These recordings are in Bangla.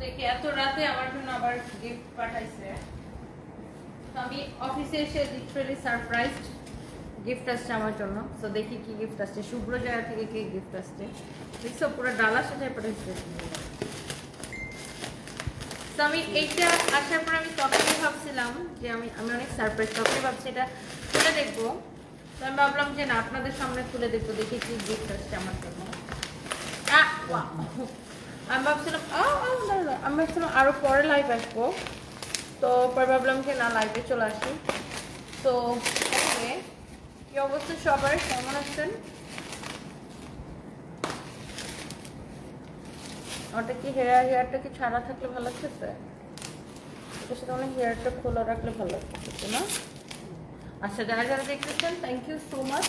দেখি, এত রাতে আমার জন্য আবার গিফট পাঠাইছে। আমি অফিসে এসে লিটারালি সারপ্রাইজড গিফট আসছে আমার জন্য। তো দেখি কি গিফট আসছে। শুভ্র জায়গা থেকে কি গিফট আসছে। দেখছ পুরো ডালা সাজায় পাঠাইছে তো আমি এইটা আসার পর আমি তখনই ভাবছিলাম যে আমি আমি অনেক সারপ্রাইজ তখনই ভাবছি এটা খুলে দেখব। তো আমি ভাবলাম যে না, আপনাদের সামনে খুলে দেখব, দেখি কি গিফট আসছে আমার জন্য! আমি পরে লাইভ আসব। তো পরে ভাবলাম না লাইভে চলে আসি। তো কি অবস্থা সবার? কেমন আছেন? ওটা কি হেয়ার হেয়ারটা কি ছাড়া থাকলে ভালো লাগতেছে? ওটার সাথে অনেক হেয়ারটা খোলা রাখলে ভালো লাগতেছে, না? আচ্ছা যারা যারা দেখতেছেন thank you so much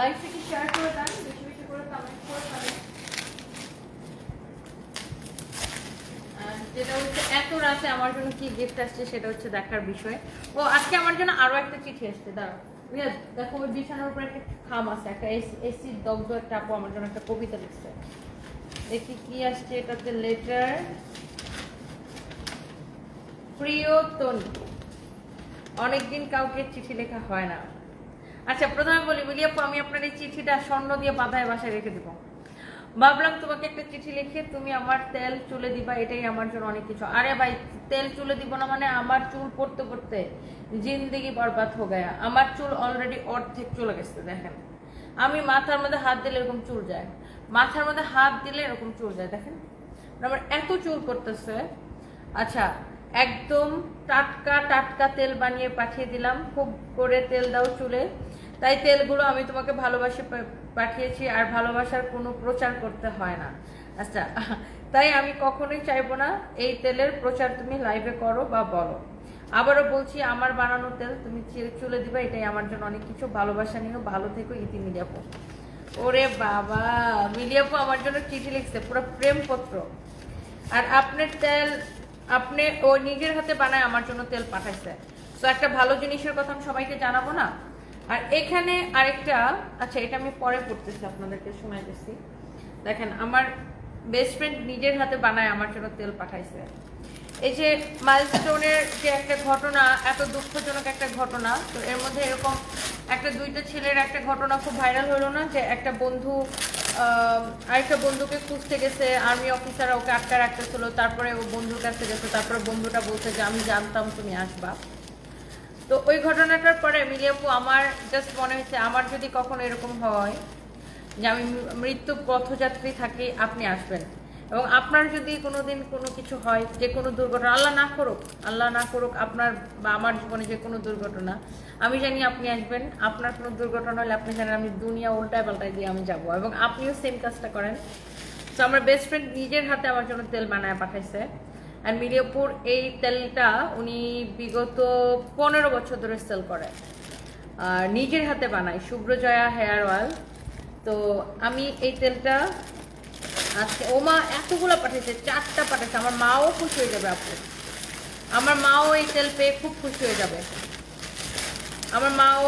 live থেকে শেয়ার করে দেন, বেশি বেশি করে কমেন্ট করে আর যেটা হচ্ছে, এত আমার জন্য কি গিফট আসছে সেটা হচ্ছে দেখার বিষয়। ও, আজকে আমার জন্য একটা চিঠি আসছে দেখো একটা খাম আছে, একটা এসি দগ্ধ একটা আমার জন্য একটা কবিতা লিখছে। দেখি কি আসছে লেটার অনেকদিন কাউকে চিঠি লেখা হয় না। আচ্ছা প্রথমে বলি বলি, আপু, আমি আপনার এই চিঠিটা স্বর্ণ দিয়ে বাধায় বাসায় রেখে দিব। ভাবলাম তোমাকে একটা চিঠি লিখে তুমি আমার তেল চুলে দিবা, এটাই আমার জন্য অনেক কিছু। আরে ভাই, তেল চুলে দিব না মানে আমার চুল পড়তে পড়তে জিন্দিগি বরবাদ হয়ে গয়া। আমার চুল অলরেডি অর্ধেক চলে গেছে, দেখেন। আমি মাথার মধ্যে হাত দিলে এরকম চুল যায়। মাথার মধ্যে হাত দিলে এরকম চুল যায়, দেখেন। আমার এত চুল করতেছে আচ্ছা একদম টাটকা টাটকা তেল বানিয়ে পাঠিয়ে দিলাম। খুব করে তেল দাও চুলে। তাই তেলগুলো আমি তোমাকে ভালোবাসে পাঠিয়েছি আর ভালোবাসার কোনো প্রচার করতে হয় না। আচ্ছা তাই আমি কখনোই চাইব না এই তেলের প্রচার তুমি লাইভে করো বা বলো। আবারও বলছি, আমার বানানো তেল তুমি চুলে দিবা, এটাই আমার জন্য অনেক কিছু। ভালোবাসা নিয়েও ভালো থেকো, ইতি মিডিয়াপো ওরে বাবা, মিলিয়াপু আমার জন্য চিঠি লিখছে, পুরো প্রেমপত্র। আর আপনার তেল, আপনি ও নিজের হাতে বানায়, আমার জন্য তেল পাঠাইছে। তো একটা ভালো জিনিসের কথা আমি সবাইকে জানাব না? আর এখানে আরেকটা আচ্ছা এটা আমি পরে পড়তেছি, আপনাদেরকে শোনাইতেছি দেখেন, আমার বেস্ট ফ্রেন্ড নিজের হাতে বানায়, আমার জন্য তেল পাঠাইছে। এই যে মাইলস্টোনের যে একটা ঘটনা, এত দুঃখজনক একটা ঘটনা, তো এর মধ্যে এরকম একটা দুইটা ছেলের একটা ঘটনা খুব ভাইরাল হলো না, যে একটা বন্ধু আরেকটা বন্ধুকে খুঁজতে গেছে আর্মি অফিসার ওকে আটকা রাখতেছিল, তারপরে ও বন্ধুর কাছে গেছে, তারপরে বন্ধুটা বলছে যে, আমি জানতাম তুমি আসবা। তো ওই ঘটনাটার পরে মিলিয়াপু আমার জাস্ট মনে হয়েছে আমার যদি কখনো এরকম হয় যে আমি মৃত্যু পথযাত্রী থাকি, আপনি আসবেন। এবং আপনার যদি কোনো দিন কোনো কিছু হয়, যে কোনো দুর্ঘটনা, আল্লাহ না করুক, আল্লাহ না করুক আপনার বা আমার জীবনে যে কোনো দুর্ঘটনা, আমি জানি আপনি আসবেন। আপনার কোনো দুর্ঘটনা হলে আপনি জানেন আমি দুনিয়া উল্টায় পাল্টায় দিয়ে আমি যাব। এবং আপনিও সেম কাজটা করেন। তো আমার বেস্ট ফ্রেন্ড নিজের হাতে আমার জন্য তেল বানায় পাঠাইছে। আর মিরিয়াপুর এই তেলটা উনি বিগত পনেরো বছর ধরে সেল করে আর নিজের হাতে বানায়, শুভ্রজয়া হেয়ার অয়েল। তো আমি এই তেলটা আজকে, ও মা এতগুলো পাঠিয়েছে, চারটা পাঠিয়েছে, আমার মাও খুশি হয়ে যাবে আপু। আমার মাও এই তেল পেয়ে খুব খুশি হয়ে যাবে। আমার মাও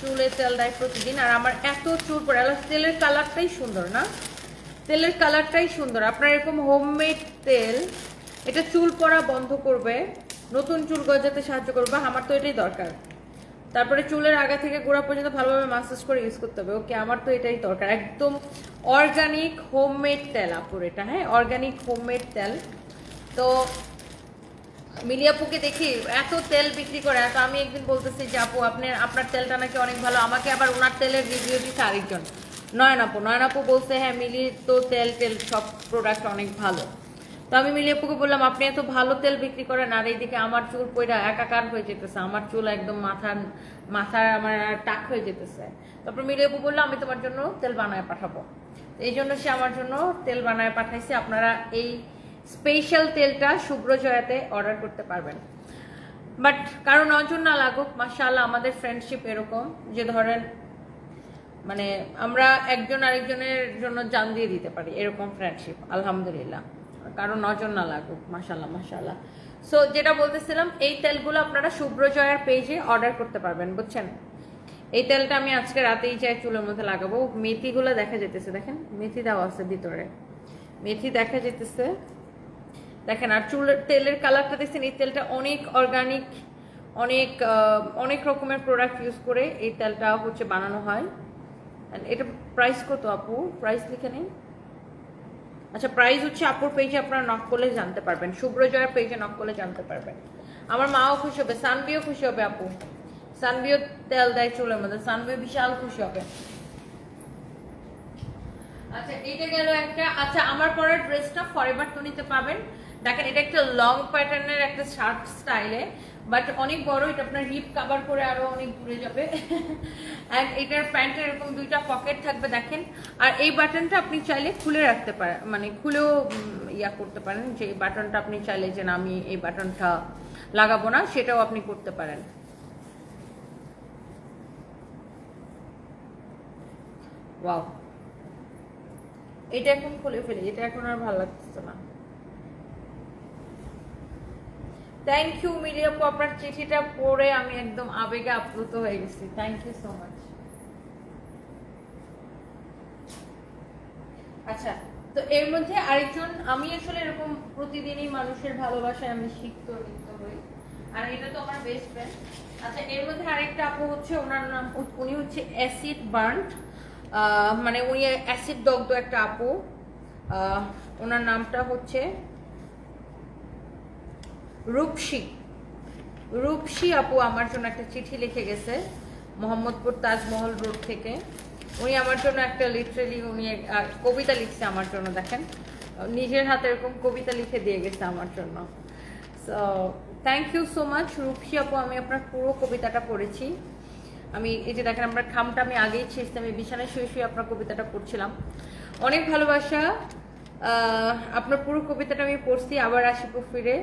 চুলে তেল দেয় প্রতিদিন, আর আমার এত চুল পড়ে আর তেলের কালারটাই সুন্দর না? তেলের কালারটাই সুন্দর। আপনার এরকম হোমমেড তেল এটা চুল পড়া বন্ধ করবে, নতুন চুল গজাতে সাহায্য করবে আমার তো এটাই দরকার। তারপরে চুলের আগা থেকে গোড়া পর্যন্ত ভালোভাবে মাসাজ করে ইউজ করতে হবে। ওকে, আমার তো এটাই দরকার। একদম অর্গানিক হোমমেড তেল, আপুর এটা হ্যাঁ? অর্গানিক হোমমেড তেল। তো মিলিয়াপুকে দেখি, এত তেল বিক্রি করে, এত আমি একদিন বলতেছি যে, আপু আপনার আপনার তেলটা নাকি অনেক ভালো, আমাকে আবার ওনার তেলের রিভিউ দিচ্ছে আরেকজন। নয়ন আপু নয়ন আপু বলছে হ্যাঁ মিলি তো তেল তেল, সব প্রোডাক্ট অনেক ভালো। তো আমি মিলিয়াপুকে বললাম, আপনি এত ভালো তেল বিক্রি করেন আর এইদিকে আমার চুল পয়টা একাকার হয়ে যেতেছে। আমার চুল একদম মাথার মাথার আমার টাক হয়ে যেতেছে। তারপর মিলিয়াপু বলল, আমি তোমার জন্য তেল বানায় পাঠাবো। এই জন্য সে আমার জন্য তেল বানায় পাঠাইছে। আপনারা এই স্পেশাল তেলটা শুভ্র জয়াতে অর্ডার করতে পারবেন। বাট কারও নজর না লাগুক, মাশাআল্লাহ আমাদের ফ্রেন্ডশিপ এরকম যে ধরেন মানে আমরা একজন আরেকজনের জন্য জান দিয়ে দিতে পারি, এরকম ফ্রেন্ডশিপ আলহামদুলিল্লাহ। কারও নজর না লাগুক মাশাল্লাহ মাশাল্লাহ সো যেটা বলতেছিলাম, এই তেলগুলো আপনারা শুভ্র জয়ার পেজে অর্ডার করতে পারবেন, বুঝছেন? এই তেলটা আমি আজকে রাতেই চাই চুলের মধ্যে লাগাবো, মেথিগুলো দেখা যেতেছে দেখেন, মেথি দেওয়া আছে ভিতরে। মেথি দেখা যেতেছে দেখেন, আর চুলের তেলের কালারটা দেখছেন, এই তেলটা অনেক অর্গানিক অনেক অনেক রকমের প্রোডাক্ট ইউজ করে এই তেলটা হচ্ছে বানানো হয়। এটা প্রাইস কত আপু? প্রাইস লিখে নেই আচ্ছা প্রাইস হচ্ছে আপুর পেজে আপনারা নক করলে জানতে পারবেন। শুভ্রজয়ের পেজে নক করলে জানতে পারবেন। আমার মাও খুশি হবে, সানবিও খুশি হবে আপু। সানবিও তেল দেয় চুলের মধ্যে, সানবিও বিশাল খুশি হবে। আচ্ছা এটা গেল একটা আচ্ছা আমার পরের ড্রেসটা ফরএভার তো নিতে পাবেন। দেখেন, এটা একটা লং প্যাটার্নের একটা শার্ট স্টাইলে বাট অনেক বড়, এটা আপনার হিপ কভার করে আরও অনেক দূরে যাবে। অ্যান্ড এটার প্যান্টের এরকম দুইটা পকেট থাকবে দেখেন। আর এই বাটনটা আপনি চাইলে খুলে রাখতে পারেন মানে খুলেও ইয়া করতে পারেন। যে এই বাটনটা আপনি চাইলে যে না, আমি এই বাটনটা লাগাবো না, সেটাও আপনি করতে পারেন। এটা এখন খুলে ফেলি, এটা এখন আর ভালো লাগতেছে না। থ্যাংক ইউ আপু আপনার চিঠিটা পড়ে আমি একদম আবেগে আপ্লুত হয়ে গেছি। থ্যাংক ইউ সো মাচ আচ্ছা তো এর মধ্যে আরেকজন, আমি আসলে এরকম প্রতিদিনই মানুষের ভালোবাসায় আমি শিখত হই। আর এটা তো আমার বেস্ট ফ্রেন্ড আচ্ছা এর মধ্যে আরেকটা আপু হচ্ছে, ওনার নাম, উনি হচ্ছে অ্যাসিড বার্ন্ট। মানে উনি অ্যাসিড দগ্ধ একটা আপু। ওনার নামটা হচ্ছে রূপসী। রূপসী আপু আমার জন্য একটা চিঠি লিখে গেছে, মোহাম্মদপুর তাজমহল রোড থেকে। উনি আমার জন্য একটা লিটারেলি উনি কবিতা লিখছে আমার জন্য, দেখেন। নিজের হাতে এরকম কবিতা লিখে দিয়ে গেছে আমার জন্য। So thank you so much Rupshi আপু, আমি আপনার পুরো কবিতাটা পড়েছি। আমি, এই যে দেখেন আপনার খামটা আমি আগেই ছেড়েছি, আমি বিছানায় শুয়ে শুয়ে আপনার কবিতাটা পড়ছিলাম। অনেক ভালোবাসা আপনার পুরো কবিতাটা আমি পড়ছি, আবার আসিব ফিরে।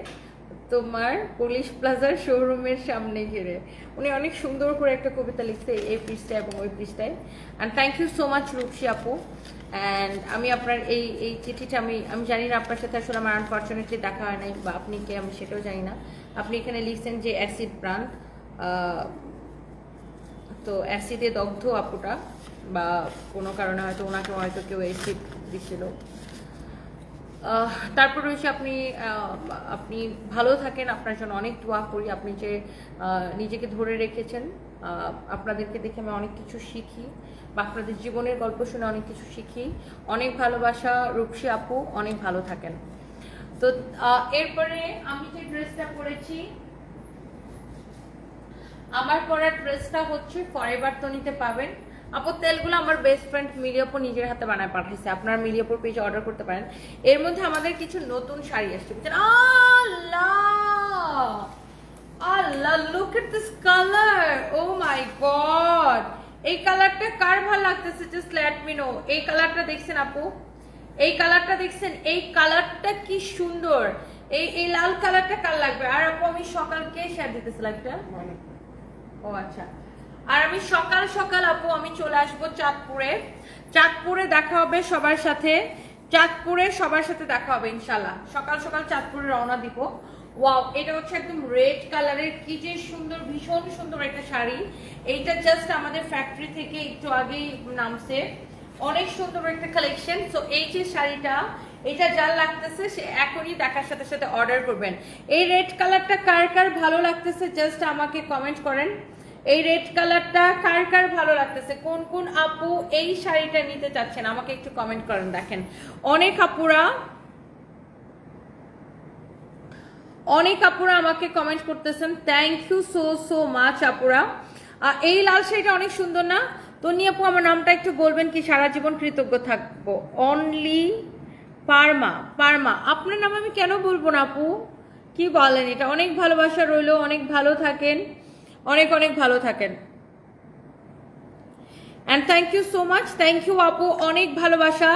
তোমার পুলিশ প্লাজার শোরুমের সামনে ঘিরে। উনি অনেক সুন্দর করে একটা কবিতা লিখছে এই পৃষ্ঠায় এবং ওই পৃষ্ঠায়। And thank you so much Rupshi আপু। অ্যান্ড আমি আপনার এই এই চিঠিটা আমি আমি জানি না আপনার সাথে আসলে আমার আনফর্চুনেটলি দেখা হয় নাই বা আপনি কে আমি সেটাও জানি না। আপনি এখানে লিখছেন যে অ্যাসিড ব্রান্ড তো অ্যাসিডে দগ্ধ আপুটা বা কোনো কারণে হয়তো ওনাকে হয়তো কেউ অ্যাসিড দিছিল। তারপর রয়েছে আপনি আপনি ভালো থাকেন, আপনার জন্য অনেক দোয়া করি, আপনি যে নিজেকে ধরে রেখেছেন আপনাদেরকে দেখে আমি অনেক কিছু শিখি, বা আপনাদের জীবনের গল্প শুনে অনেক কিছু শিখি। অনেক ভালোবাসা, রূপসী আপু, অনেক ভালো থাকেন। তো এরপরে আমি যে ড্রেসটা পরেছি, আমার পরা ড্রেসটা হচ্ছে ফরএভার তো নিতে পাবেন। আপু তেলগুলো আমার বেস্ট ফ্রেন্ড মিলিয়াপুর নিজের হাতে বানায় পাঠাইছে। আপনারা মিলিয়াপুর পেজে অর্ডার করতে পারেন। এর মধ্যে আমাদের কিছু নতুন শাড়ি আসছে বুঝছেন? Allah! Allah look at this colour oh my god এই কালারটা কার ভালো লাগতেছে? জাস্ট লেট মি নো এই কালারটা দেখছেন আপু? এই কালারটা দেখছেন? এই কালারটা কি সুন্দর! এই এই লাল কালারটা কার লাগবে? আর আপু আমি সকালকে শেয়ার দিতেছিলাম একটা ও আচ্ছা। আর আমি সকাল সকাল আপু, আমি চলে আসব চাঁদপুরে। চাঁদপুরে দেখা হবে সবার সাথে। চাঁদপুরে সবার সাথে দেখা হবে ইনশাল্লাহ সকাল সকাল চাঁদপুরে রওনা দিব। ওয়াও, এটা হচ্ছে একদম রেড কালারের, কি যে সুন্দর, ভীষণ সুন্দর একটা শাড়ি। এইটা জাস্ট আমাদের ফ্যাক্টরি থেকে একটু আগেই নামছে। অনেক সুন্দর একটা কালেকশন সো এই যে শাড়িটা, এটা যার লাগতেছে, সে এখনই দেখার সাথে সাথে অর্ডার করবেন। এই রেড কালারটা কার কার ভালো লাগতেছে জাস্ট আমাকে কমেন্ট করেন। এই রেড কালারটা কার কার ভালো লাগতেছে? কোন কোন আপু এই শাড়িটা নিতে চাচ্ছেন? আমাকে একটু কমেন্ট করেন, দেখেন। অনেক আপুরা অনেক আপুরা আমাকে কমেন্ট করতেছেন thank you so so much আপুরা। এই লাল শাড়িটা অনেক সুন্দর না? তনি আপু, আমার নামটা একটু বলবেন কি? সারা জীবন কৃতজ্ঞ থাকব। অনলি পারমা পারমা আপনার নাম আমি কেন বলব না, আপু? কি বলেন এটা? অনেক ভালোবাসা রইল, অনেক ভালো থাকেন। অনেক অনেক ভালো থাকেন। And thank you so much thank you আপু, অনেক ভালোবাসা।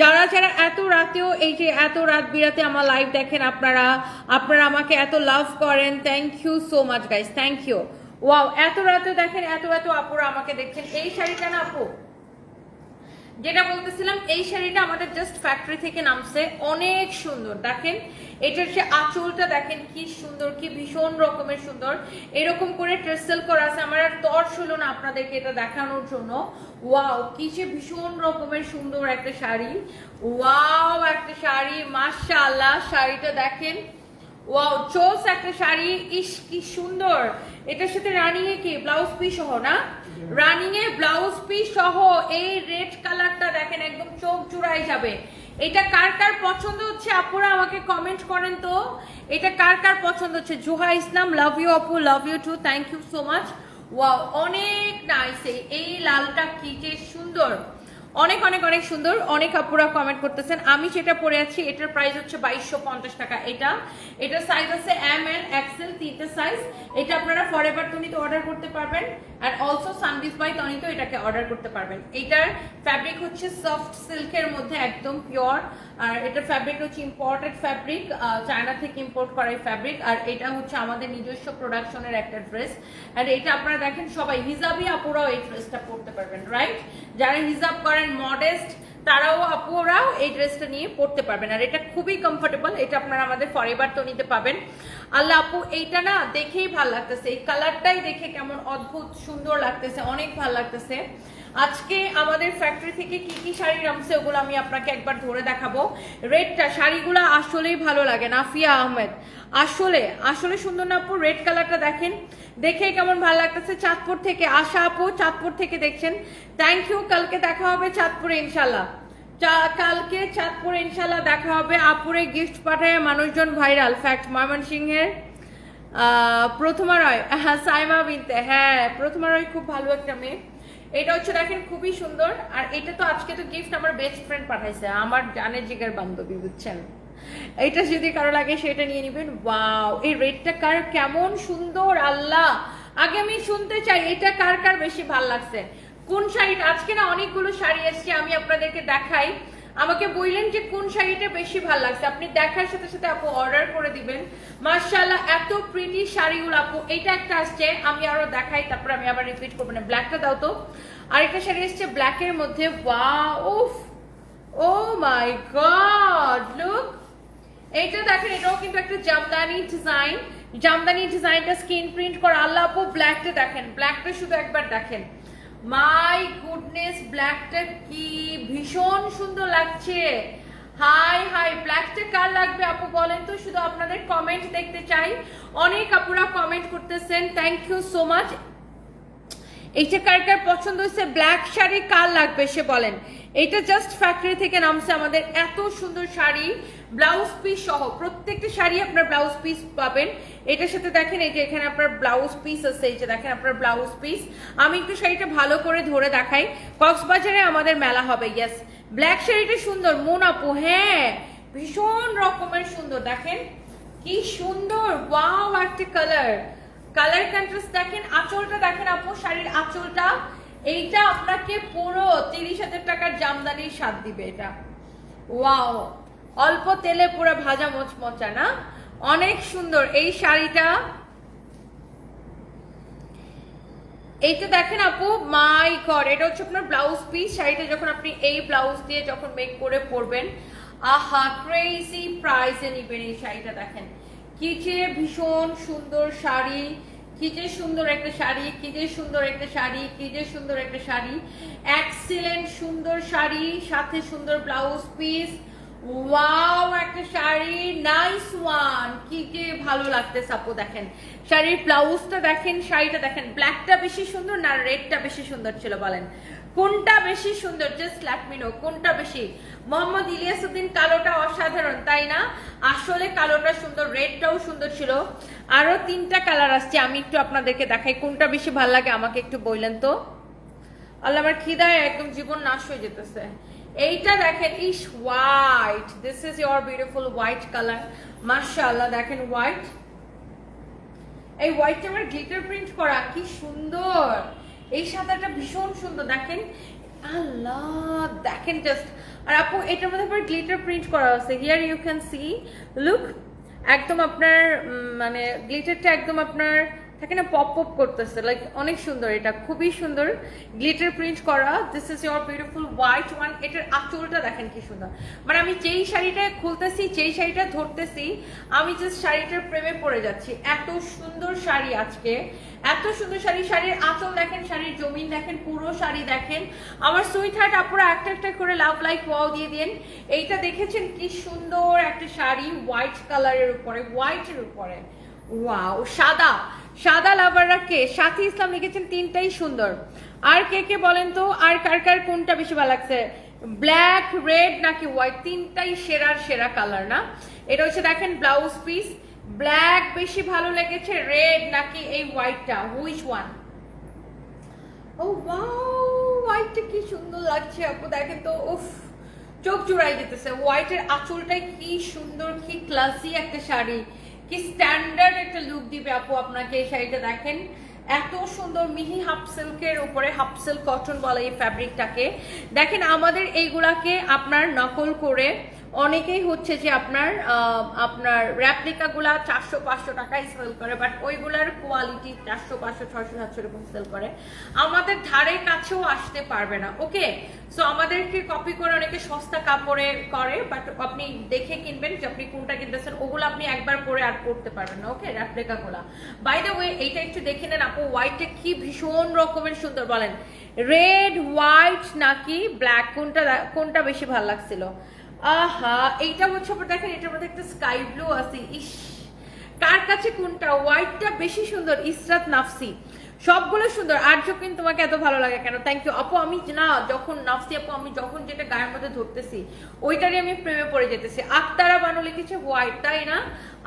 যারা যারা এত রাতেও এই যে এত রাত বিরাতে আমার লাইভ দেখেন আপনারা আপনারা আমাকে এত লাভ করেন। Thank you so much guys thank you wow এত রাতে দেখেন, এত এত আপুরা আমাকে দেখছেন। এই শাড়িটা না, আপু যেটা বলতেছিলাম, এই শাড়িটা আমাদের জাস্ট ফ্যাক্টরি থেকে নামছে। অনেক সুন্দর। দেখেন, এটার সে আঁচলটা দেখেন, কি সুন্দর, কি ভীষণ রকমের সুন্দর। এরকম করে ট্রেসেল করা আছে। আমার আর তর্স হলো না আপনাদেরকে এটা দেখানোর জন্য। ওয়াও, কি যে ভীষণ রকমের সুন্দর একটা শাড়ি। ওয়াও, একটা শাড়ি, মাশাআল্লাহ, শাড়িটা দেখেন। ওয়াও, চোস একটা শাড়ি, ইস, কি সুন্দর। এটার সাথে রানিং এ কি, ব্লাউজ পিস সহ না? রানিং এর ব্লাউজ পিস সহ এই রেড কালারটা দেখেন একদম চোখ জুড়াই যাবে। এটা কার কার পছন্দ হচ্ছে আপুরা আমাকে কমেন্ট করেন তো। এটা কার কার পছন্দ হচ্ছে? জুহা ইসলাম লাভ ইউ আপু love you too thank you so much wow অনেক নাইস এই লালটা কি যে সুন্দর। অনেক অনেক অনেক সুন্দর। অনেক আপুরা কমেন্ট করতেছেন, আমি যেটা পরে আছি, এটার প্রাইস হচ্ছে বাইশশো পঞ্চাশ টাকা। এটা এটার সাইজ আছে এম এল এক্সেল তিনটে সাইজ এটা আপনারা ফর এভার তনিতে অর্ডার করতে পারবেন। অ্যান্ড অলসো সানবিস বাই তনিতে এটাকে অর্ডার করতে পারবেন। এটার ফ্যাব্রিক হচ্ছে সফট সিল্কের মধ্যে একদম পিওর আর এটা ফ্যাব্রিক হচ্ছে ইম্পোর্টেড ফ্যাব্রিক চায়না থেকে ইম্পোর্ট করা ফ্যাব্রিক আর এটা হচ্ছে আমাদের নিজস্ব প্রোডাকশনের একটা ড্রেস আর এটা আপনারা দেখেন সবাই, হিজাবি আপুরাও এই ড্রেসটা পরতে পারবেন রাইট যারা হিজাব করেন মডেস্ট তারাও আপুরাও এই ড্রেসটা নিয়ে পড়তে পারবেন। আর এটা খুবই কমফোর্টেবল এটা আপনারা আমাদের ফরেবার তো নিতে পাবেন। আল্লাহ আপু, এইটা না দেখেই ভালো লাগতেছে, এই কালারটাই দেখে কেমন অদ্ভুত সুন্দর লাগতেছে, অনেক ভালো লাগতেছে। আজকে আমাদের ফ্যাক্টরি থেকে কি কি শাড়ি নামছে ওগুলো আমি আপনাকে একবার ধরে দেখাবো। রেডটা শাড়িগুলো আসলেই ভালো লাগে নাফিয়া আহমেদ। আসলে আসলে সুন্দর না আপু রেড কালারটা দেখেন। দেখে কেমন ভালো লাগতেছে, চাঁদপুর থেকে আশা আপু, চাঁদপুর থেকে দেখছেন। থ্যাংক ইউ কালকে দেখা হবে চাঁদপুরে ইনশাল্লাহ কালকে চাঁদপুরে ইনশাল্লাহ দেখা হবে আপুরে গিফট পাঠায় মানুষজন ভাইরাল ফ্যাক্ট ময়মনসিংহের প্রথমা রয় হ্যাঁ সাইমা বিনতে হ্যাঁ প্রথমা রয় খুব ভালো একটা মেয়ে। এটা হচ্ছে দেখেন খুবই সুন্দর, আর এটা তো আজকে তো গিফট আমার বেস্ট ফ্রেন্ড পাঠাইছে, আমার জানের জিগার বান্ধবী, বুঝছেন? এটা যদি কারও লাগে সেটা নিয়ে নেবেন। ওয়াও এই রেডটা কার কেমন সুন্দর, আল্লাহ! আগে আমি শুনতে চাই, এটা কার কার বেশি ভালো লাগছে? কোন শাড়িটা? আজকে না অনেকগুলো শাড়ি এসছে, আমি আপনাদেরকে দেখাই। আমাকে বললেন যে কোন শাড়িটা বেশি ভালো লাগছে। আপনি দেখার সাথে সাথে আপু অর্ডার করে দিবেন। মার্শাল্লাহ এত প্রিটি শাড়িগুলো আপু। এইটা একটা আসছে, আমি আরও দেখাই, তারপর আমি আবার রিপিট করব না। ব্ল্যাকটা দাও তো। আরেকটা শাড়ি এসছে ব্ল্যাকের মধ্যে। ওয়া উফ। ও মাই গড লুক এইটা দেখেন, এটাও কিন্তু একটা জামদানি ডিজাইন জামদানি ডিজাইনটা স্ক্রিন প্রিন্ট করা। আল্লাহ আপু ব্ল্যাকটা দেখেন। ব্ল্যাকটা শুধু একবার দেখেন। মাই গুডনেস ব্ল্যাকটা কি ভীষণ সুন্দর লাগছে। হাই হাই ব্ল্যাকটা কার লাগবে আপু বলেন তো? শুধু আপনাদের কমেন্ট দেখতে চাই। অনেক আপুরা কমেন্ট করতেছেন। থ্যাংক ইউ সো মাচ এইটা কার কার পছন্দ হয়েছে? ব্ল্যাক শাড়ি কার লাগবে সে বলেন। এটা জাস্ট ফ্যাক্টরি থেকে নামছে আমাদের এত সুন্দর শাড়ি। ব্লাউজ পিস সহ, প্রত্যেকটা শাড়ি আপনার ব্লাউজ পিস পাবেন। এটার সাথে দেখেন, এই যে এখানে আপনার ব্লাউজ পিস আছে, এই যে দেখেন আপনার ব্লাউজ পিস আমি একটু শাড়িটা ভালো করে ধরে দেখাই। কক্সবাজারে আমাদের মেলা হবে ইয়েস ব্ল্যাক শাড়িটা সুন্দর, মন আপু হ্যাঁ। ভীষণ রকমের সুন্দর, দেখেন। কি সুন্দর ওয়াও একটা কালার কালার কন্ট্রাস্ট দেখেন, আঁচলটা দেখেন আপু, শাড়ির আঁচলটা। এইটা আপনাকে পুরো তিরিশ হাজার টাকার জামদানির স্বাদ দিবে এটা। ওয়াও অল্প তেলে পুরো ভাজা মোচমচা, না? অনেক সুন্দর। এই শাড়িটা এইটা দেখেন আপু, মাই গড, এটা হচ্ছে আপনার ব্লাউজ পিস শাড়িটা যখন আপনি এই ব্লাউজ দিয়ে যখন মেক করে পরবেন, আহা ক্রেজি প্রাইসে নিবেন এই শাড়িটা, দেখেন। কি যে ভীষণ সুন্দর শাড়ি, কি যে সুন্দর একটা শাড়ি, কি যে সুন্দর একটা শাড়ি, কি যে সুন্দর একটা শাড়ি। এক্সিলেন্ট সুন্দর শাড়ি, সাথে সুন্দর ব্লাউজ পিস ওয়াও একটা শাড়ি নাইস ওয়ান কি যে ভালো লাগতেছে আপু, দেখেন। শাড়ির ব্লাউজটা দেখেন, শাড়িটা দেখেন। ব্ল্যাকটা বেশি সুন্দর না রেডটা বেশি সুন্দর ছিল, বলেন? কোনটা বেশি সুন্দর? জাস্ট লেট মি নো কোনটা বেশি? মোহাম্মদ ইলিয়াসউদ্দিন কালোটা অসাধারণ, তাই না? আসলে কালোটা সুন্দর রেডটাও সুন্দর ছিল। আরও তিনটা কালার আসছে, আমি একটু আপনাদেরকে দেখাই, কোনটা বেশি ভালো লাগে আমাকে একটু বললেন তো? আল্লাহ, আমার খিদায় একদম জীবন নাশ হয়ে যেতেছে। এইটা দেখেন, ইস white this is your beautiful white colour মাশাআল্লাহ, দেখেন হোয়াইট এই হোয়াইটটা আমার গ্লিটার প্রিন্ট করা, কি সুন্দর। এই সাদাটা ভীষণ সুন্দর, দেখেন। আল্লাহ, দেখেন জাস্ট আর আপু, এটার মধ্যে আবার গ্লিটার প্রিন্ট করা আছে। Here you can see look একদম আপনার মানে গ্লিটারটা একদম আপনার থাকে না পপ পপ করতেছে। লাইক অনেক সুন্দর এটা, খুবই সুন্দর। গ্লিটার প্রিন্ট করা this is your beautiful white one এটার আঁচলটা দেখেন কি সুন্দর। মানে আমি যেই শাড়িটা খুলতেছি, যেই শাড়িটা ধরতেছি, আমি জাস্ট শাড়িটার প্রেমে পড়ে যাচ্ছি। এত সুন্দর শাড়ি আজকে। এত সুন্দর শাড়ি, শাড়ির আঁচল দেখেন, শাড়ির জমিন দেখেন, পুরো শাড়ি দেখেন। আমার সুইট হার্ট আপুরা একটা একটা করে লাভ লাইক ওয়াও দিয়ে দিন এইটা দেখেছেন কি সুন্দর একটা শাড়ি হোয়াইট কালারের উপরে হোয়াইটের উপরে। ওয়াও সাদা। সাদা লাভাররা কে? সাথী ইসলাম লিখেছেন তিনটাই সুন্দর। আর কে কে বলেন তো? আর কার কার কোনটা বেশি ভালো লাগছে? ব্ল্যাক, রেড নাকি হোয়াইট? তিনটাই সেরার সেরা কালার না? এটা হচ্ছে দেখেন ব্লাউজ পিস ব্ল্যাক বেশি ভালো লেগেছে, রেড নাকি এই হোয়াইটটা? হুইচ ওয়ান ও হোয়াইটটা কি সুন্দর লাগছে আপু, দেখেন তো, উফ! চোখ জুড়াই যেতেছে হোয়াইটের আঁচলটাই কি সুন্দর, কি ক্লাসি একটা শাড়ি। কি স্ট্যান্ডার্ড একটা লুক দিবে আপু আপনাকে এই শাড়িটা দেখেন। এত সুন্দর মিহি হাফ সিল্কের উপরে হাফ সিল্ক কটন বলে এই ফ্যাব্রিকটাকে দেখেন আমাদের এইগুলাকে আপনার নকল করে অনেকেই হচ্ছে যে আপনার আপনার র্যাপ্লিকাগুলা চারশো, পাঁচশো টাকায় সেল করে বাট ওইগুলার কোয়ালিটি চারশো, পাঁচশো ছশো সাতশো এরকম সেল করে। আমাদের ধারে কাছেও আসতে পারবে না ওকে সো আমাদেরকে কপি করে অনেকে সস্তা কাপড়ে করে বাট আপনি দেখে কিনবেন যে আপনি কোনটা কিনতেছেন, ওগুলো আপনি একবার পরে আর করতে পারবেন না ওকে র্যাপ্লিকাগুলা বাই দ্য ওয়ে এইটা একটু দেখে নেন আপু হোয়াইটটা কি ভীষণ রকমের সুন্দর, বলেন। রেড হোয়াইট নাকি ব্ল্যাক কোনটা কোনটা বেশি ভালো লাগছিল? আহা, এইটা হচ্ছে দেখেন, এটার মধ্যে একটা স্কাই ব্লু আছে। ইস, কার কাছে কোনটা? হোয়াইটটা বেশি সুন্দর, ইসরাত নাফসি। সবগুলো সুন্দর। আর যখন তোমাকে এত ভালো লাগে কেন? থ্যাংক ইউ আপু, আমি না, যখন নাফসি, আপু, আমি যখন যেটা গায়ের মধ্যে ধরতেছি, ওইটারই আমি প্রেমে পড়ে যেতেছি। আক্তারা বানু লিখেছে হোয়াইট তাই না?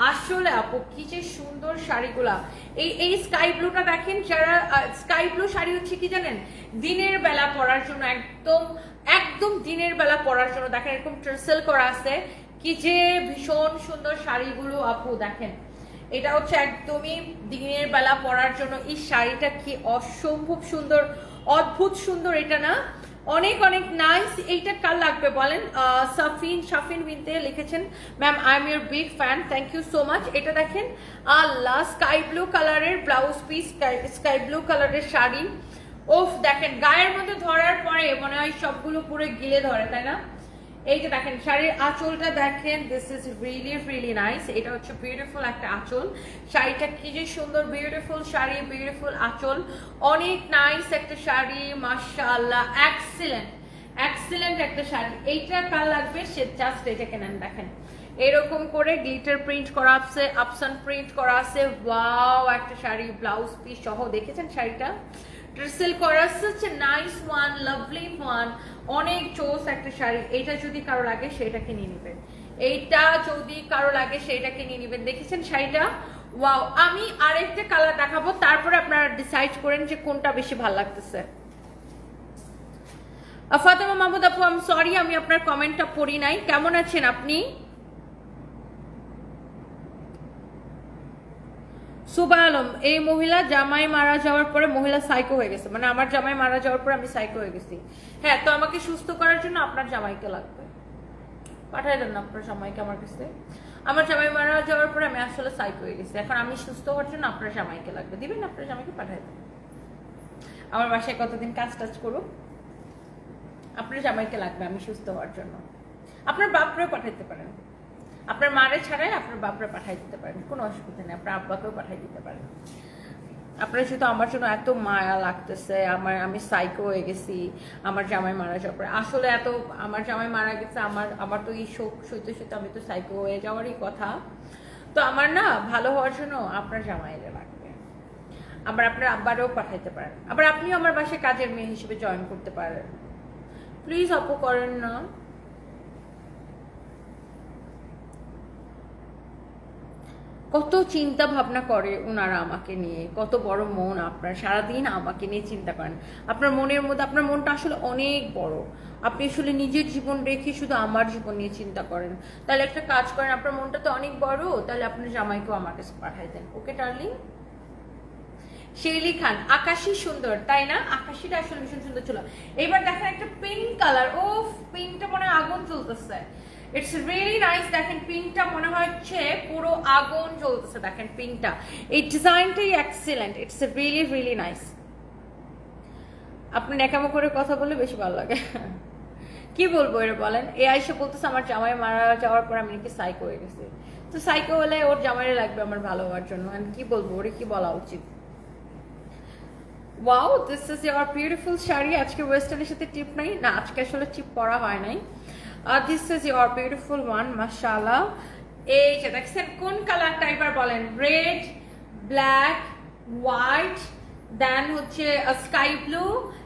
আসলে আপু, কি যে সুন্দর শাড়িগুলা। এই এই স্কাই ব্লুটা দেখেন, যারা স্কাই ব্লু শাড়ি হচ্ছে কি জানেন? দিনের বেলা পরার জন্য একদম একদম দিনের বেলা পরার জন্য দেখেন, এরকম ট্রেসেল করা আছে কি যে ভীষণ সুন্দর শাড়িগুলো আপু দেখেন। এটা হচ্ছে একদমই দিনের বেলা পরার জন্য এই শাড়িটা কি অসম্ভব সুন্দর, অদ্ভুত সুন্দর এটা না? অনেক অনেক নাইস এইটা কার লাগবে বলেন? সাফিন সাফিন বিনতে লিখেছেন ma'am I am your big fan thank you so much এটা দেখেন আল্লাহ স্কাই ব্লু কালারের ব্লাউজ পিস স্কাই ব্লু কালারের শাড়ি। ওফ, দেখেন, গায়ের মধ্যে ধরার পরে মনে হয় সবগুলো পুরো গিলে ধরে, তাই না? এই যে দেখেন, শাড়ির আঁচলটা দেখেন this is really really nice এটা হচ্ছে বিউটিফুল একটা আঁচল। শাড়িটা কি যে সুন্দর বিউটিফুল শাড়ি বিউটিফুল আঁচল। অনেক নাইস একটা শাড়ি, মাশাআল্লাহ এক্সিলেন্ট এক্সিলেন্ট একটা শাড়ি। এইটা কার লাগবে? সে জাস্ট এটা কেনেন, দেখেন। এরকম করে গ্লিটার প্রিন্ট করা আছে আপসান প্রিন্ট করা আছে। ওয়াও একটা শাড়ি ব্লাউজ পিস সহ, দেখেছেন শাড়িটা? ট্রিসেল করা হচ্ছে নাইস ওয়ান লাভলি ওয়ান অনেক চোস একটা শাড়ি। এটা যদি কারও লাগে, সেটাকে নিয়ে নেবেন। এইটা যদি কারও লাগে, সেটাকে নিয়ে নেবেন। দেখেছেন শাড়িটা? ওয়াও আমি আরেকটা কালার দেখাবো, তারপরে আপনারা ডিসাইড করেন যে কোনটা বেশি ভালো লাগতেছে। ফাতেমা মাহমুদ আপু আমি সরি আমি আপনার কমেন্টটা পড়ি নাই। কেমন আছেন আপনি? সুবা আলম এই মহিলা জামাই মারা যাওয়ার পরে মহিলা সাইকো হয়ে গেছে। মানে আমার জামাই মারা যাওয়ার পরে আমি সাইকো হয়ে গেছি। হ্যাঁ তো আমাকে সুস্থ করার জন্য আপনার জামাইকে লাগবে। পাঠাই দেন না আপনার জামাইকে আমার কাছে। আমার জামাই মারা যাওয়ার পরে আমি আসলে সাইকো হয়ে গেছি। এখন আমি সুস্থ হওয়ার জন্য আপনার জামাইকে লাগবে। দিবেন আপনার জামাইকে পাঠাই দেন। আমার বাসায় কতদিন কাজ টাজ করুক, আপনার জামাইকে লাগবে আমি সুস্থ হওয়ার জন্য। আপনার বাপরেও পাঠাইতে পারেন। আপনার মারে ছাড়াই আপনার বাপরে পাঠাই দিতে পারেন, কোনো অসুবিধা নেই, আপনার আব্বাকেও পাঠাই দিতে পারেন। আপনার শুধু আমার জন্য এত মায়া লাগতেছে, আমার, আমি সাইকো হয়ে গেছি, আমার জামাই মারা যাওয়ার পরে, আসলে এত, আমার জামাই মারা গেছে, আমার আমার তো এই শোক, সইতে সইতে আমি তো সাইকো হয়ে যাওয়ারই কথা। তো আমার না ভালো হওয়ার জন্য আপনার জামাইরে লাগবে। আবার আপনার আব্বারও পাঠাইতে পারেন। আবার আপনিও আমার বাসায় কাজের মেয়ে হিসেবে জয়েন করতে পারেন। প্লিজ অপু করেন না। কত চিন্তা ভাবনা করে ওনারা আমাকে নিয়ে, কত বড় মন আপনার, সারাদিন আমাকে নিয়ে চিন্তা করেন। আপনার মনের মধ্যে, আপনার মনটা আসলে অনেক বড়। আপনি আসলে নিজের জীবন রেখে শুধু আমার জীবন নিয়ে চিন্তা করেন। তাহলে একটা কাজ করেন, আপনার মনটা তো অনেক বড়, তাহলে আপনার জামাইকেও আমার কাছে পাঠাই দেন। ওকে, ডার্লিং? শেইলি খান আকাশি সুন্দর, তাই না? আকাশিটা আসলে ভীষণ সুন্দর ছিল। এবার দেখেন একটা পিঙ্ক কালার ও পিঙ্কটা মনে আগুন চলতেছে ইটস রিয়েলি নাইস দেখেন পিঙ্কটা মনে হচ্ছে পুরো আগুন জ্বলতেছে দেখেন পিঙ্কটা এই ডিজাইনটাই excellent it's really really nice আপনি নেকামো করে কথা বললে বেশি ভালো লাগে। কি বলব এটা বলেন? এ আইসে বলতেছে, আমার জামাই মারা যাওয়ার পর আমি নাকি সাইকো হয়ে গেছি। তো সাইকো হলে ওর জামাইরে লাগবে আমার ভালো হওয়ার জন্য। আমি কি বলব, ওরে কি বলা উচিত? Wow this is your beautiful sari. আজকে ওয়েস্টার্নের সাথে টিপ নাই। না, আজকে আসলে টিপ পরা হয় নাই। This is your beautiful one মাশাআল্লাহ এই যে দেখছেন কোন কালারটা এবার বলেন রেড ব্ল্যাক হোয়াইট দেন হচ্ছে স্কাই ব্লু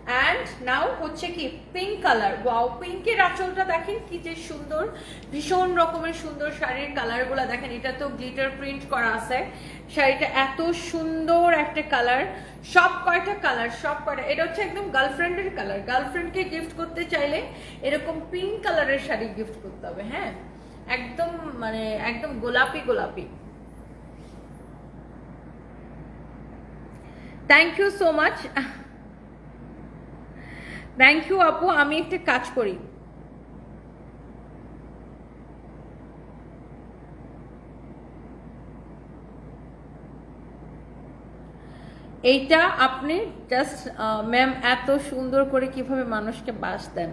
অ্যান্ড নাও হচ্ছে কি পিঙ্ক কালার ওয়াও পিঙ্কের আঁচলটা দেখেন কি যে সুন্দর, ভীষণ রকমের সুন্দর শাড়ির কালারগুলো দেখেন। এটা তো গ্লিটার প্রিন্ট করা আছে। শাড়িটা এত সুন্দর একটা কালার সব কয়টা কালার সব কয়টা এটা হচ্ছে একদম গার্লফ্রেন্ডের কালার গার্লফ্রেন্ডকে গিফট করতে চাইলে এরকম পিঙ্ক কালারের শাড়ি গিফট করতে হবে হ্যাঁ? একদম মানে একদম গোলাপি গোলাপি। Thank you so much thank you আপু আমি একটা কাজ করি। এইটা আপনি জাস্ট ম্যাম এত সুন্দর করে কীভাবে মানুষকে বাস দেন।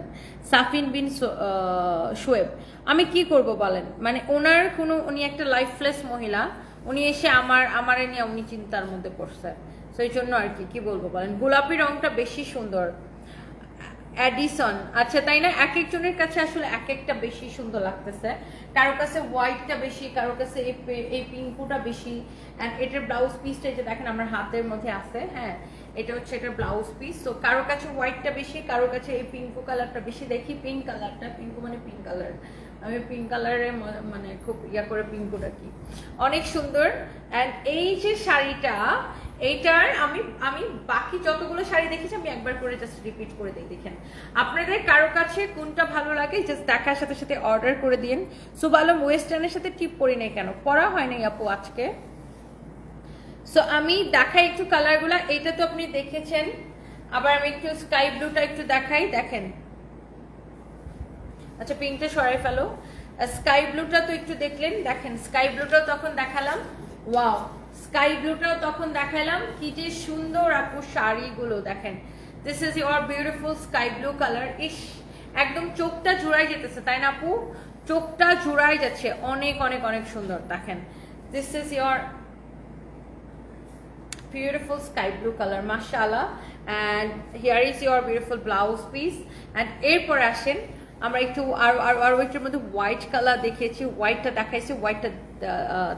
সাফিন বিন শোয়েব, আমি কি করব বলেন? মানে ওনার কোনো, উনি একটা লাইফলেস মহিলা, উনি এসে আমার আমার নিয়ে উনি চিন্তার মধ্যে পড়ছে। সেই জন্য আর কি কি বলব বলেন? গোলাপি রংটা বেশি সুন্দর। অ্যাডিসন আচ্ছা তাই না? এক একজনের কাছে আসলে এক একটা বেশি সুন্দর লাগতেছে। কারও কাছে হোয়াইটটা বেশি, কারও কাছে এই পিঙ্কুটা বেশি। অ্যান্ড এটার ব্লাউজ পিসটা যে দেখেন আমার হাতের মধ্যে আছে হ্যাঁ? এটা হচ্ছে এটার ব্লাউজ পিস তো কারও কাছে হোয়াইটটা বেশি, কারও কাছে এই পিঙ্কু কালারটা বেশি। দেখি পিঙ্ক কালারটা পিঙ্কু মানে পিঙ্ক কালার আমি পিঙ্ক কালারে মানে খুব ইয়া করে পিঙ্কুটা কি অনেক সুন্দর। অ্যান্ড এই যে শাড়িটা এইটার আমি আমি বাকি যতগুলো শাড়ি দেখেছি, আমি একবার করে জাস্ট রিপিট করে দিই, দেখেন। আপনাদের কারও কাছে কোনটা ভালো লাগে জাস্ট দেখার সাথে সাথে অর্ডার করে দিন সো ভালো ওয়েস্টার্নের সাথে টিপ পরি নাই কেন? পরা হয় নাই আপু আজকে। সো আমি দেখাই একটু কালারগুলো এইটা তো আপনি দেখেছেন। আবার আমি একটু স্কাই ব্লুটা একটু দেখাই, দেখেন। আচ্ছা পিঙ্কটা সরাই ফেলো। স্কাই ব্লুটা তো একটু দেখলেন, দেখেন স্কাই ব্লুটাও তখন দেখালাম। ওয়াও স্কাই ব্লুটাও তখন দেখালাম। কি যে সুন্দর আপু শাড়িগুলো দেখেন। This is your beautiful sky blue colour ইস, একদম চোখটা জুড়াই যেতেছে, তাই না আপু? চোখটা জুড়াই যাচ্ছে। অনেক অনেক অনেক সুন্দর, দেখেন। This is your beautiful sky blue color mashallah and here is your beautiful blouse piece and এরপর আসেন, আমরা একটু আরও আরও আরও একটুর মধ্যে হোয়াইট কালার দেখিয়েছি। হোয়াইটটা দেখাইছি হোয়াইটটা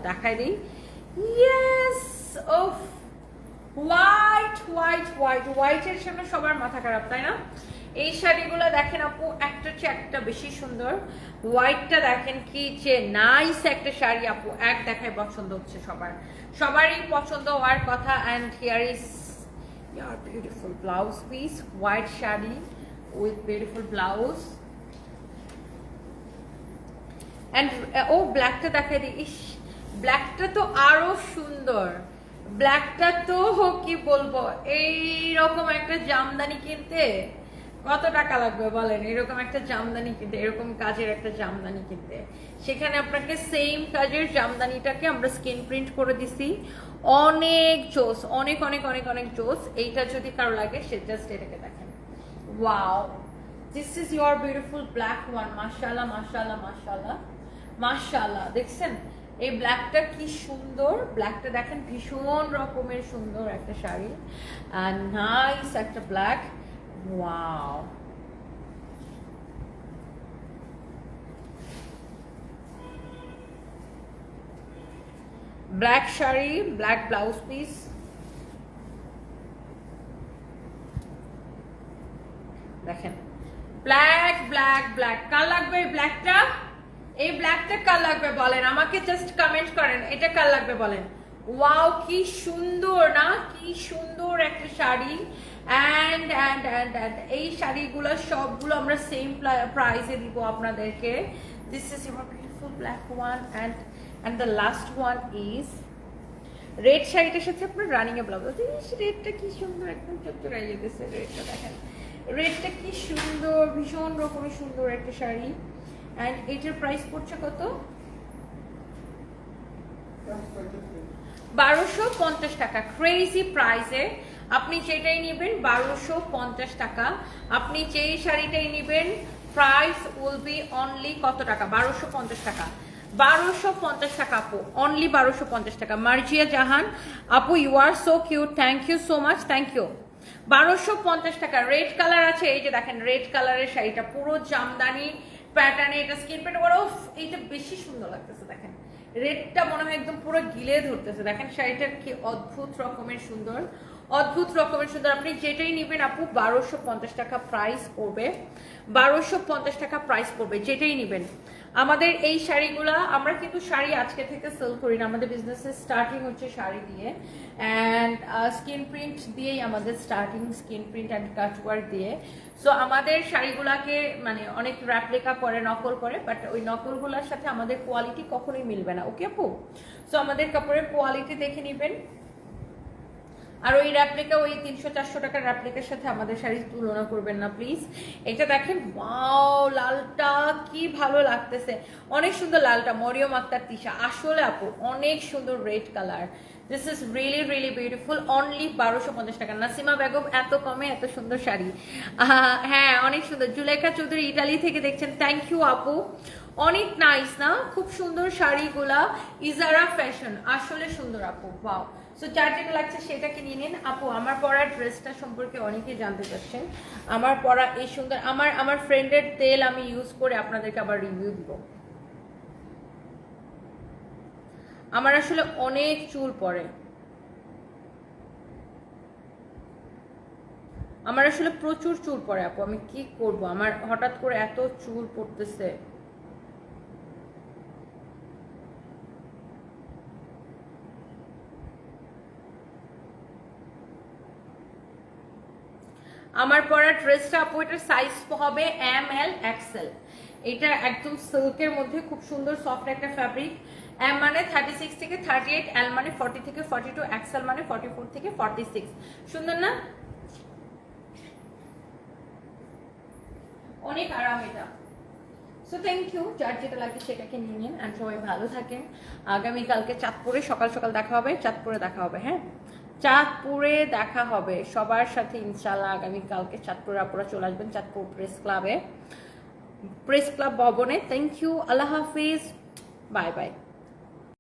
দেখাই দিই। ইয়েস ওফ হোয়াইট হোয়াইট হোয়াইট হোয়াইটের সামনে সবার মাথা খারাপ, তাই না? এই শাড়িগুলো দেখেন আপু, একটা চেয়ে একটা বেশি সুন্দর হোয়াইটটা দেখেন কি যে নাইস একটা শাড়ি আপু, এক দেখায় পছন্দ হচ্ছে সবার। সবারই পছন্দ হওয়ার কথা and here is your beautiful blouse piece white sari with beautiful blouse and ও ব্ল্যাকটা দেখাই দিই ইস ব্ল্যাকটা তো আরও সুন্দর। ব্ল্যাকটা তো কি বলব এই রকম একটা জামদানি কিনতে কত টাকা লাগবে বলেন? এরকম একটা জামদানি কিনতে, এরকম কাজের একটা জামদানি কিনতে। সেখানে আপনাকে সেম কাজের জামদানিটাকে আমরা স্ক্রিন প্রিন্ট করে দিছি। অনেক জোস, অনেক অনেক অনেক অনেক জোস। এইটা যদি কারও লাগে, সে জাস্ট এটাকে দেখেন। Wow this is your beautiful black one মাশাল্লাহ মাশাল্লাহ মাশাল্লাহ মাশাল্লাহ দেখছেন? এই ব্ল্যাকটা কি সুন্দর? ব্ল্যাকটা দেখেন ভীষণ রকমের সুন্দর একটা শাড়ি। নাইস একটা black wow black sari black blouse piece দেখেন। ব্ল্যাক ব্ল্যাক ব্ল্যাক কার লাগবে এই ব্ল্যাকটা এই ব্ল্যাকটা কার লাগবে বলেন? আমাকে জাস্ট কমেন্ট করেন, এটা কার লাগবে বলেন? ওয়াও কি সুন্দর না? কি সুন্দর একটা sari. And and and and এই শাড়িগুলো সবগুলো আমরা সেম প্রাইসে দিব আপনাদেরকে। This is your beautiful black one and and the last one is red শাড়িটার সাথে আপনার রানিং এ ব্লাউজ রেডটা কি সুন্দর, একদম চকচকাই যেতেছে রেডটা দেখেন। রেডটা কি সুন্দর, ভীষণ রকমের সুন্দর একটা শাড়ি। অ্যান্ড এইটার প্রাইস পড়ছে কত? বারোশো পঞ্চাশ টাকা। ক্রেজি প্রাইসে আপনি যেটাই নেবেন বারোশো পঞ্চাশ টাকা। আপনি যেই শাড়িটাই নেবেন প্রাইস উইল বি অনলি কত টাকা? বারোশো পঞ্চাশ টাকা। বারোশো পঞ্চাশ টাকা, আপু। অনলি বারোশো পঞ্চাশ টাকা। মার্জিয়া জাহান, আপু you are so cute thank you so much thank you বারোশো পঞ্চাশ টাকা। রেড কালার আছে। এই যে দেখেন রেড কালারের শাড়িটা। পুরো জামদানি। প্যাটার্নে এটা স্কিন প্যাট ওরাও এইটা বেশি সুন্দর লাগতেছে, দেখেন। রেডটা মনে হয় একদম পুরো গিলে ধরতেছে, দেখেন, শাড়িটার কি অদ্ভুত রকমের সুন্দর, অদ্ভুত রকমের সুন্দর। আপনি যেটাই নেবেন, আপু, বারোশো পঞ্চাশ টাকা প্রাইস পড়বে, বারোশো পঞ্চাশ টাকা প্রাইস পড়বে, যেটাই নেবেন। আমাদের এই শাড়িগুলা, আমরা কিন্তু শাড়ি আজকে থেকে সেল করি না। আমাদের বিজনেসের স্টার্টিং হচ্ছে শাড়ি দিয়ে। অ্যান্ড স্কিন প্রিন্ট দিয়েই আমাদের starting skin print and cutwork দিয়ে। সো আমাদের শাড়িগুলাকে মানে অনেক র্যাপ্লিকা করে, নকল করে বাট ওই নকলগুলোর সাথে আমাদের কোয়ালিটি কখনোই মিলবে না। ওকে আপু? সো আমাদের কাপড়ের কোয়ালিটি দেখে নেবেন। আর ওই র্যাপ্লিকা ওই তিনশো, চারশো টাকার র্যাপ্লিকার সাথে আমাদের শাড়ির তুলনা করবেন না প্লিজ এটা দেখেন ওয়াও লালটা কি ভালো লাগতেছে। অনেক সুন্দর লালটা, মরিয়ম আক্তার তিশা। আসলে আপু, অনেক সুন্দর red colour this is really really beautiful only বারোশো পঞ্চাশ টাকা। নাসিমা বেগম, এত কমে এত সুন্দর শাড়ি। হ্যাঁ অনেক সুন্দর। জুলেখা চৌধুরী ইটালি থেকে দেখছেন থ্যাংক ইউ আপু। অনেক নাইস না? খুব সুন্দর শাড়িগুলা ইজারা ফ্যাশন আসলে সুন্দর, আপু বাও সো যার যেটা লাগছে সেটাকে নিয়ে নিন। আপু, আমার পরা ড্রেসটা সম্পর্কে অনেকেই জানতে চাচ্ছেন। আমার পরা এই সুন্দর, আমার আমার ফ্রেন্ডের তেল আমি ইউজ করে আপনাদেরকে আবার রিভিউ দিব। আমার আসলে অনেক চুল পড়ে আমার আসলে প্রচুর চুল পড়ে আপু। আমি কি করব? আমার হঠাৎ করে এত চুল পড়তেছে। আমার পরা ড্রেসটা আপু, এটার সাইজ হবে এম এল এক্সেল এটা একদম সিল্কের মধ্যে খুব সুন্দর সফট একটা ফ্যাব্রিক এম মানে থার্টি সিক্স থেকে থার্টি এইট এল মানে ফর্টি থেকে ফর্টি টু এক্সেল মানে ফর্টি ফোর থেকে ফর্টি সিক্স সুন্দর না? অনেক আরাম এটা। সো থ্যাংক ইউ যার যেটা লাগে সেটাকে নিয়ে নিন। আর সবাই ভালো থাকেন। আগামীকালকে চাঁদপুরে সকাল সকাল দেখা হবে। চাঁদপুরে দেখা হবে হ্যাঁ? চাঁদপুরে দেখা হবে। সবার সাথে ইনশাল্লাহ আগামীকালকে চাঁদপুরে আপনারা চলে আসবেন চাঁদপুর প্রেস ক্লাবে। প্রেস ক্লাব ভবনে। থ্যাংক ইউ আল্লাহ হাফিজ। Bye bye